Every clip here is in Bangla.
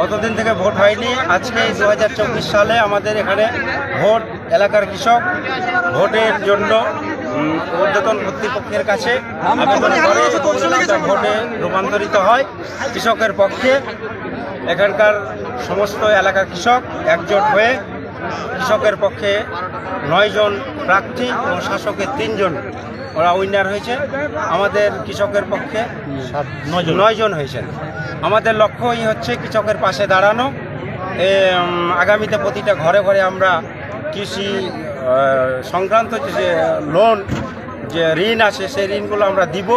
কতদিন থেকে ভোট হয়নি? আজকে দু হাজার চব্বিশ সালে আমাদের এখানে ভোট এলাকার কৃষক ভোটের জন্য ঊর্ধ্বতন কর্তৃপক্ষের কাছে ভোটে রূপান্তরিত হয়। কৃষকের পক্ষে এখানকার সমস্ত এলাকার কৃষক একজোট হয়ে কৃষকের পক্ষে নয়জন প্রার্থী ও শাসকের তিনজন ওরা উইনার হয়েছে। আমাদের কৃষকের পক্ষে নয়জন হয়েছেন। আমাদের লক্ষ্যই হচ্ছে কৃষকের পাশে দাঁড়ানো। আগামীতে প্রতিটা ঘরে ঘরে আমরা কৃষি সংক্রান্ত যে লোন যে ঋণ আছে, সেই ঋণগুলো আমরা দিব।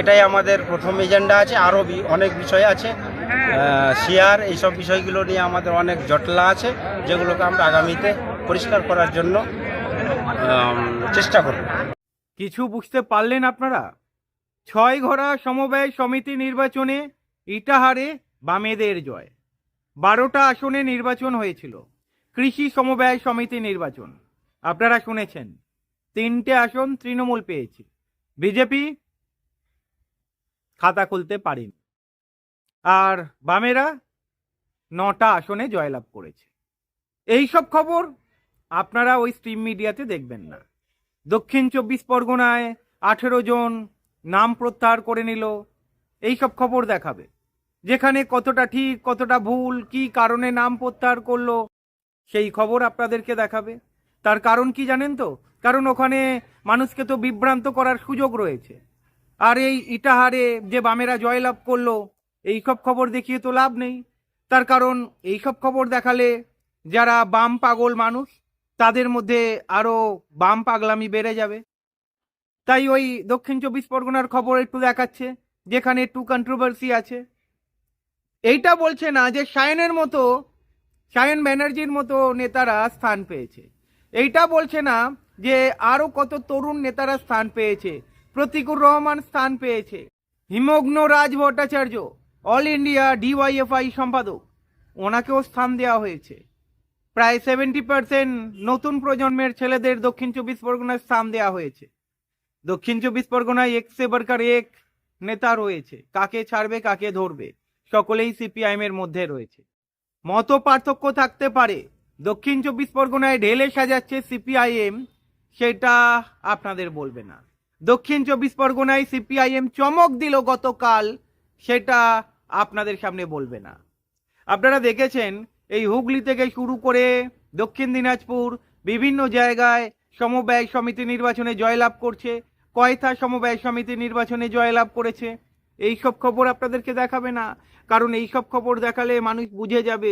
এটাই আমাদের প্রথম এজেন্ডা আছে। আরও অনেক বিষয় আছে। শেয়ার এইসব বিষয়গুলো নিয়ে আমাদের অনেক জটলা আছে, যেগুলোকে আমরা আগামীতে পরিষ্কার করার জন্য চেষ্টা করব। কিছু বুঝতে পারলেন আপনারা? ছয় ঘোড়া সমবায় সমিতি নির্বাচনে ইটাহারে বামেদের জয়। বারোটা আসনে নির্বাচন হয়েছিল। কৃষি সমবায় সমিতি নির্বাচন। আপনারা শুনেছেন, তিনটে আসন তৃণমূল পেয়েছে। বিজেপি খাতা খুলতে পারেনি। আর বামেরা নটা আসনে জয়লাভ করেছে। এই সব খবর আপনারা ওই স্ট্রিম মিডিয়াতে দেখবেন না। দক্ষিণ চব্বিশ পরগনায় আঠেরো জন নাম প্রত্যাহার করে নিল। এই সব খবর দেখাবে। যেখানে কতটা ঠিক, কতটা ভুল, কি কারণে নাম প্রত্যাহার করল, সেই খবর আপনাদেরকে দেখাবে। তার কারণ কি জানেন তো? কারণ ওখানে মানুষকে তো বিভ্রান্ত করার সুযোগ রয়েছে। আর এই ইটাহারে যে বামেরা জয়লাভ করল এই সব খবর দেখিয়ে তো লাভ নেই। তার কারণ এই সব খবর দেখালে যারা বাম পাগল মানুষ, তাদের মধ্যে আরও বাম পাগলামি বেড়ে যাবে। তাই ওই দক্ষিণ চব্বিশ পরগনার খবর একটু দেখাচ্ছে। যেখানে টু কন্ট্রোভার্সি আছে। এইটা বলছে না যে সায়নের মতো, সায়ন ব্যানার্জির মতো নেতারা স্থান পেয়েছে। এইটা বলছে না যে আরও কত তরুণ নেতারা স্থান পেয়েছে। প্রতিকুর রহমান স্থান পেয়েছে। Himagna Raj Bhattacharya, all India DYFI সম্পাদক, ওনাকেও স্থান দেওয়া হয়েছে। প্রায় সেভেন্টি পার্সেন্ট নতুন প্রজন্মের ছেলেদের দক্ষিণ চব্বিশ পরগনায় স্থান দেওয়া হয়েছে। দক্ষিণ চব্বিশ পরগনায় এক, সে বারকার এক নেতা রয়েছে। কাকে ছাড়বে, কাকে ধরবে? সকলেই সিপিআইএম এর মধ্যে রয়েছে। মত পার্থক্য থাকতে পারে। দক্ষিণ চব্বিশ পরগনায় ঢেলে সাজাচ্ছে সিপিআইএম, সেটা আপনাদের বলবে না। দক্ষিণ চব্বিশ পরগনায় সিপিআইএম চমক দিল গতকাল, সেটা আপনাদের সামনে বলবে না। আপনারা দেখেছেন, এই হুগলি থেকে শুরু করে দক্ষিণ দিনাজপুর বিভিন্ন জায়গায় সমবায় সমিতি নির্বাচনে জয়লাভ করছে। কয়থা সমবায় সমিতি নির্বাচনে জয়লাভ করেছে? এই সব খবর আপনাদেরকে দেখাবে না। কারণ এই সব খবর দেখালে মানুষ বুঝে যাবে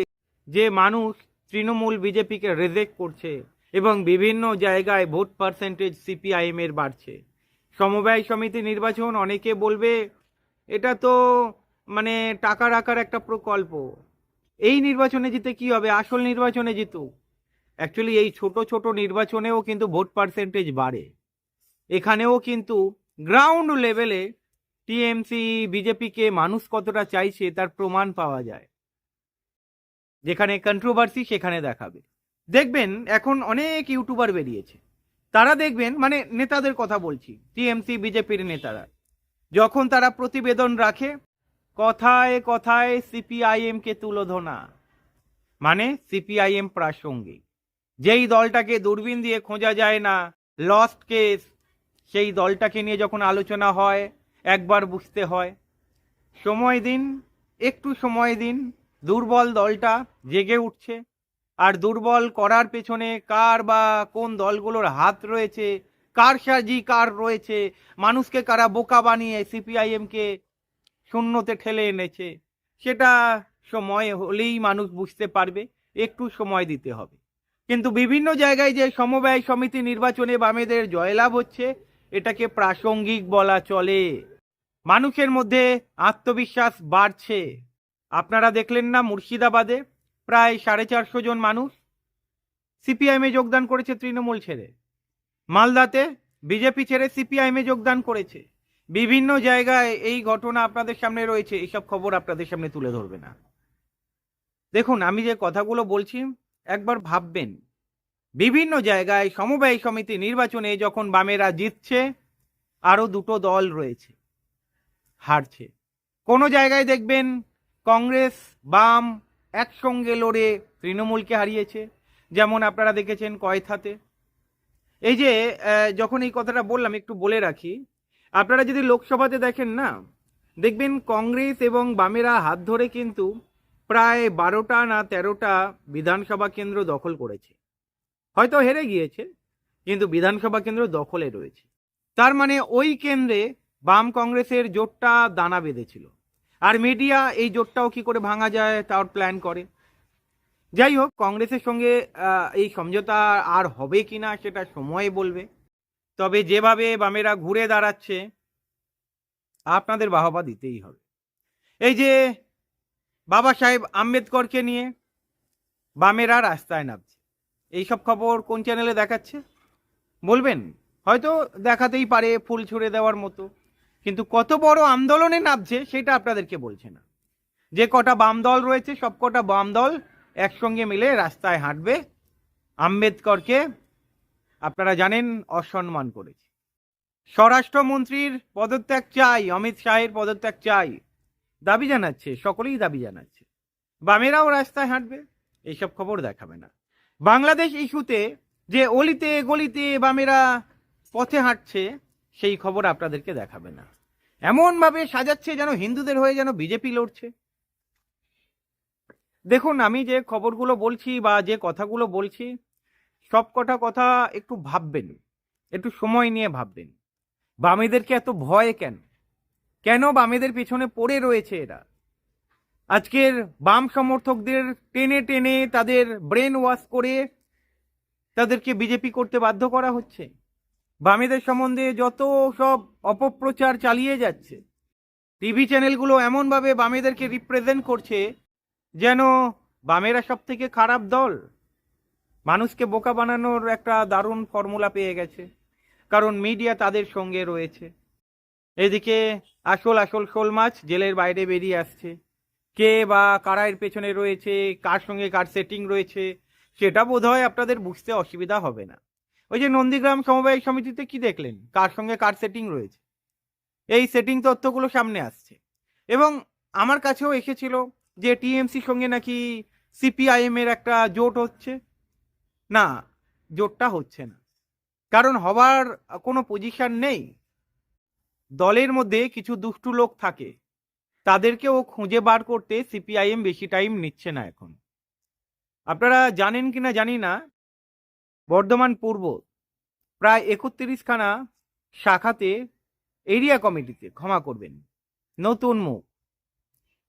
যে মানুষ তৃণমূল বিজেপিকে রেজেক্ট করছে এবং বিভিন্ন জায়গায় ভোট পার্সেন্টেজ সিপিআইএম এর বাড়ছে। সমবায় সমিতি নির্বাচন অনেকে বলবে, এটা তো মানে টাকা রাখার একটা প্রকল্প। এই নির্বাচনে জিতে কি হবে? আসল নির্বাচনে জিতুক। অ্যাকচুয়ালি এই ছোট ছোট নির্বাচনেও কিন্তু ভোট পার্সেন্টেজ বাড়ে। এখানেও কিন্তু গ্রাউন্ড লেভেলে টিএমসি বিজেপিকে মানুষ কতটা চাইছে তার প্রমাণ পাওয়া যায়। যেখানে কন্ট্রোভার্সি সেখানে দেখাবে। দেখবেন এখন অনেক ইউটিউবার বেরিয়েছে। তারা দেখবেন মানে নেতাদের কথা বলছি টিএমসি বিজেপির নেতারা। যখন তারা প্রতিবেদন রাখে, কথায় কথায় সিপিআইএম কে তুলোধনা। মানে সিপিআইএম প্রাসঙ্গিক। যেই দলটাকে দূরবীন দিয়ে খোঁজা যায় না লস্ট কেস সেই দলটাকে নিয়ে যখন আলোচনা হয়, একবার বুঝতে হয়। সময় দিন, একটু সময় দিন, দুর্বল দলটা জেগে উঠছে। আর দুর্বল করার পেছনে কার বা কোন দলগুলোর হাত রয়েছে, কার সাজি কার রয়েছে, মানুষকে কারা বোকা বানিয়ে সিপিআইএমকে শূন্যতে ঠেলে এনেছে, সেটা সময় হলেই মানুষ বুঝতে পারবে, একটু সময় দিতে হবে। কিন্তু বিভিন্ন জায়গায় যে সমবায় সমিতি নির্বাচনে বামেদের জয়লাভ হচ্ছে এটাকে প্রাসঙ্গিক বলা চলে। মানুষের মধ্যে আত্মবিশ্বাস বাড়ছে। আপনারা দেখলেন না মুর্শিদাবাদে প্রায় সাড়ে চারশো জন মানুষ? সিপিআইএমে যোগদান করেছে তৃণমূল ছেড়ে। মালদাতে বিজেপি ছেড়ে সিপিআইএমে যোগদান করেছে। বিভিন্ন জায়গায় এই ঘটনা আপনাদের সামনে রয়েছে, এইসব খবর আপনাদের সামনে তুলে ধরবে না। দেখুন, আমি যে কথাগুলো বলছি, একবার ভাববেন বিভিন্ন জায়গায় সমবায় সমিতি নির্বাচনে যখন বামেরা জিতছে, আরও দুটো দল রয়েছে, হারছে। কোনো জায়গায় দেখবেন কংগ্রেস, বাম একসঙ্গে লড়ে তৃণমূলকে হারিয়েছে। যেমন আপনারা দেখেছেন কয়থাতে। এই যে যখন এই কথাটা বললাম, একটু বলে রাখি, আপনারা যদি লোকসভাতে দেখেন না, দেখবেন কংগ্রেস এবং বামেরা হাত ধরে কিন্তু প্রায় বারোটা না তেরোটা বিধানসভা কেন্দ্র দখল করেছে। হয়তো হেরে গিয়েছে, কিন্তু বিধানসভা কেন্দ্র দখলে রয়েছে। তার মানে ওই কেন্দ্রে বাম কংগ্রেসের জোটটা দানা বেঁধেছিল। আর মিডিয়া এই জোটটাও কি করে ভাঙা যায় তার প্ল্যান করে। যাই হোক, কংগ্রেসের সঙ্গে এই সমঝোতা আর হবে কিনা সেটা সময় বলবে। তবে যেভাবে বামেরা ঘুরে দাঁড়াচ্ছে, আপনাদের বাহবা দিতেই হবে। এই যে বাবা সাহেব আম্বেদকরকে নিয়ে বামেরা রাস্তায় নামছে। এইসব খবর কোন চ্যানেলে দেখাচ্ছে? বলবেন। হয়তো দেখাতেই পারে ফুল ছুড়ে দেওয়ার মতো। কিন্তু কত বড় আন্দোলনে নামছে সেটা আপনাদেরকে বলছে না। যে কটা বাম দল রয়েছে, সব কটা বাম দল একসঙ্গে মিলে রাস্তায় হাঁটবে। আম্বেদকরকে আপনারা জানেন, অসম্মান করেছে। স্বরাষ্ট্রমন্ত্রীর পদত্যাগ চাই, অমিত শাহের পদত্যাগ চাই। দাবি জানাচ্ছে, সকলেই দাবি জানাচ্ছে। বামেরাও রাস্তায় হাঁটবে, এইসব খবর দেখাবে না। বাংলাদেশ ইস্যুতে যে অলিতে গলিতে বামেরা পথে হাঁটছে, সেই খবর আপনাদেরকে দেখাবে না। এমনভাবে সাজাচ্ছে যেন হিন্দুদের হয়ে যেন বিজেপি লড়ছে। দেখুন, আমি যে খবরগুলো বলছি বা যে কথাগুলো বলছি সব কটা কথা একটু ভাববেন, একটু সময় নিয়ে ভাববেন। বামেদেরকে এত ভয় কেন? কেন বামেদের পেছনে পড়ে রয়েছে এরা? আজকের বাম সমর্থকদের টেনে টেনে তাদের ব্রেন ওয়াশ করে তাদেরকে বিজেপি করতে বাধ্য করা হচ্ছে। বামেদের সম্বন্ধে যত সব অপপ্রচার চালিয়ে যাচ্ছে টিভি চ্যানেলগুলো এমনভাবে বামেদেরকে রিপ্রেজেন্ট করছে যেন বামেরা সব থেকে খারাপ দল। মানুষকে বোকা বানানোর একটা দারুণ ফর্মুলা পেয়ে গেছে, কারণ মিডিয়া তাদের সঙ্গে রয়েছে। এদিকে আসল আসল শোল মাছ জেলের বাইরে বেরিয়ে আসছে। কে বা কারা এর পেছনে রয়েছে, কার সঙ্গে কার সেটিং রয়েছে, সেটা বোধহয় আপনাদের বুঝতে অসুবিধা হবে না। ওই যে নন্দীগ্রাম সমবায় সমিতিতে কি দেখলেন? কার সঙ্গে কার সেটিং রয়েছে? এই সেটিং তথ্যগুলো সামনে আসছে। এবং আমার কাছেও এসেছিল যে টিএমসির সঙ্গে নাকি সিপিআইএম এর একটা জোট হচ্ছে। না, জোটটা হচ্ছে না। কারণ হবার কোনো পজিশন নেই। দলের মধ্যে কিছু দুষ্টু লোক থাকে। তাদেরকেও খুঁজে বার করতে সিপিআইএম বেশি টাইম নিচ্ছে না এখন। আপনারা জানেন কিনা জানি না, বর্ধমান পূর্ব, প্রায় একত্রিশখানা শাখাতে এরিয়া কমিটিতে ক্ষমা করবেন। নতুন মুখ।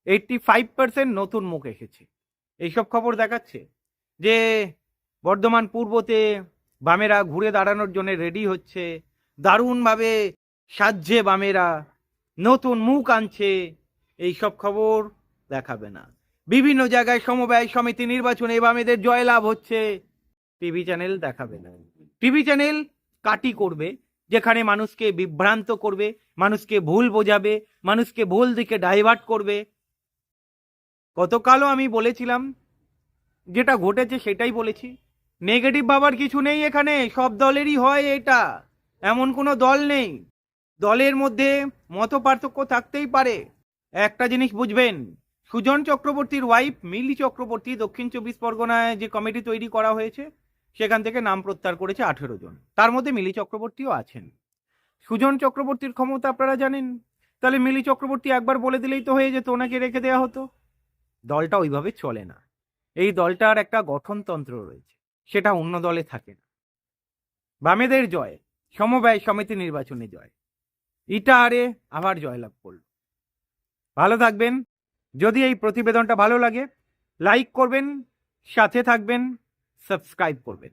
এইটটি ফাইভ পার্সেন্ট নতুন মুখ এসেছে। এইসব খবর দেখাচ্ছে যে বর্ধমান পূর্বতে বামেরা ঘুরে দাঁড়ানোর জন্য রেডি হচ্ছে। দারুণভাবে সাজছে বামেরা। নতুন মুখ আনছে। এইসব খবর দেখাবে না। বিভিন্ন জায়গায় সমবায় সমিতি নির্বাচনে বামেদের জয়লাভ হচ্ছে। টিভি চ্যানেল দেখাবে না। টিভি চ্যানেল কাটি করবে, যেখানে মানুষকে বিভ্রান্ত করবে, মানুষকে ভুল বোঝাবে, মানুষকে ভুল দিকে ডাইভার্ট করবে। গতকালও আমি বলেছিলাম, যেটা ঘটেছে সেটাই বলেছি। নেগেটিভ ভাবার কিছু নেই এখানে, সব দলেরই হয় এটা। এমন কোনো দল নেই। দলের মধ্যে মত পার্থক্য থাকতেই পারে। একটা জিনিস বুঝবেন, সুজন চক্রবর্তীর ওয়াইফ মিলি চক্রবর্তী দক্ষিণ চব্বিশ পরগনায় যে কমিটি তৈরি করা হয়েছে, সেখান থেকে নাম প্রত্যাহার করেছে আঠেরো জন। তার মধ্যে মিলি চক্রবর্তীও আছেন। সুজন চক্রবর্তীর ক্ষমতা আপনারা জানেন? তাহলে মিলি চক্রবর্তী একবার বলে দিলেই তো হয়ে যেত, ওনাকে রেখে দেওয়া হতো। দলটা ওইভাবে চলে না। এই দলটার একটা গঠনতন্ত্র রয়েছে, সেটা অন্য দলে থাকে না। বামেদের জয়, সমবায় সমিতি নির্বাচনে জয়। ইটা আরে আবার জয়লাভ করল। ভালো থাকবেন। যদি এই প্রতিবেদনটা ভালো লাগে লাইক করবেন সাথে থাকবেন সাবস্ক্রাইব করবেন।